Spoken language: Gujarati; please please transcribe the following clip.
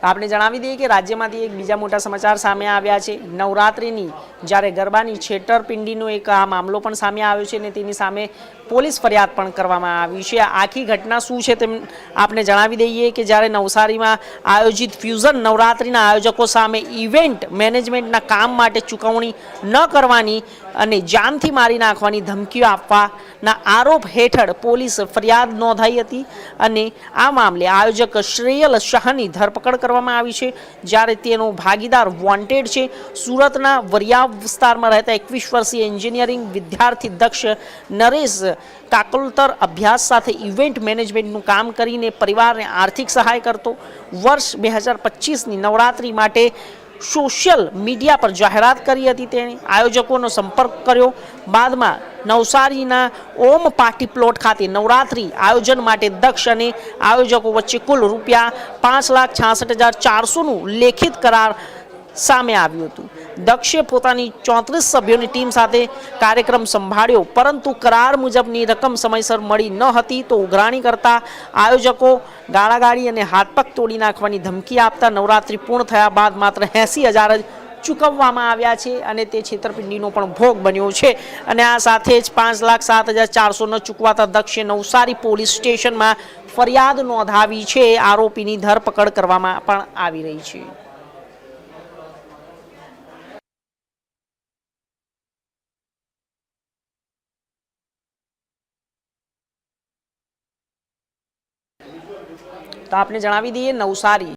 તો આપણે જણાવી દઈએ કે રાજ્યમાંથી એક બીજા મોટા સમાચાર સામે આવ્યા છે. નવરાત્રિની જ્યારે ગરબાની છેતરપિંડીનો એક આ મામલો પણ સામે આવ્યો છે અને તેની સામે પોલીસ ફરિયાદ પણ કરવામાં આવી છે. આખી ઘટના શું છે તેમ આપણે જણાવી દઈએ કે જ્યારે નવસારીમાં આયોજિત ફ્યુઝન નવરાત્રિના આયોજકો સામે ઇવેન્ટ મેનેજમેન્ટના કામ માટે ચૂકવણી ન કરવાની અને જાનથી મારી નાખવાની ધમકીઓ આપવાના આરોપ હેઠળ પોલીસ ફરિયાદ નોંધાઈ હતી અને આ મામલે આયોજક શ્રેયલ શાહની ધરપકડ કરવામાં આવી છે, જ્યારે તેનો ભાગીદાર વોન્ટેડ છે. સુરતના વરિયા વિસ્તારમાં રહેતા એકવીસ વર્ષીય એન્જિનિયરિંગ વિદ્યાર્થી દક્ષ નરેશ કાકુલતર અભ્યાસ સાથે ઇવેન્ટ મેનેજમેન્ટનું કામ કરીને પરિવારને આર્થિક સહાય કરતો. વર્ષ બે હજાર પચીસની નવરાત્રિ માટે સોશિયલ મીડિયા પર જાહેરાત કરી હતી તેણે. આયોજકોનો સંપર્ક કર્યો. બાદમાં નવસારીના ઓમ પાર્ટી પ્લોટ ખાતે નવરાત્રિ આયોજન માટે દક્ષ અને આયોજકો વચ્ચે કુલ રૂપિયા પાંચ લાખ છાસઠ હજાર ચારસોનું લેખિત કરાર સામે આવ્યું હતું. દક્ષે પોતાની ચોત્રીસ સભ્યોની ટીમ સાથે કાર્યક્રમ સંભાળ્યો, પરંતુ કરાર મુજબની રકમ સમયસર મળી ન હતી તો ઉઘરાણી કરતા આયોજકો ગાળાગાળી અને હાથપગ તોડી નાખવાની ધમકી આપતા નવરાત્રિ પૂર્ણ થયા બાદ માત્ર એંસી હજાર જ ચૂકવવામાં આવ્યા છે અને તે છેતરપિંડીનો પણ ભોગ બન્યો છે. અને આ સાથે જ પાંચ લાખ સાત હજાર ચારસો ન ચૂકવાતા દક્ષે નવસારી પોલીસ સ્ટેશનમાં ફરિયાદ નોંધાવી છે. આરોપીની ધરપકડ કરવામાં પણ આવી રહી છે. તો આપણે જણાવી દઈએ, નવસારી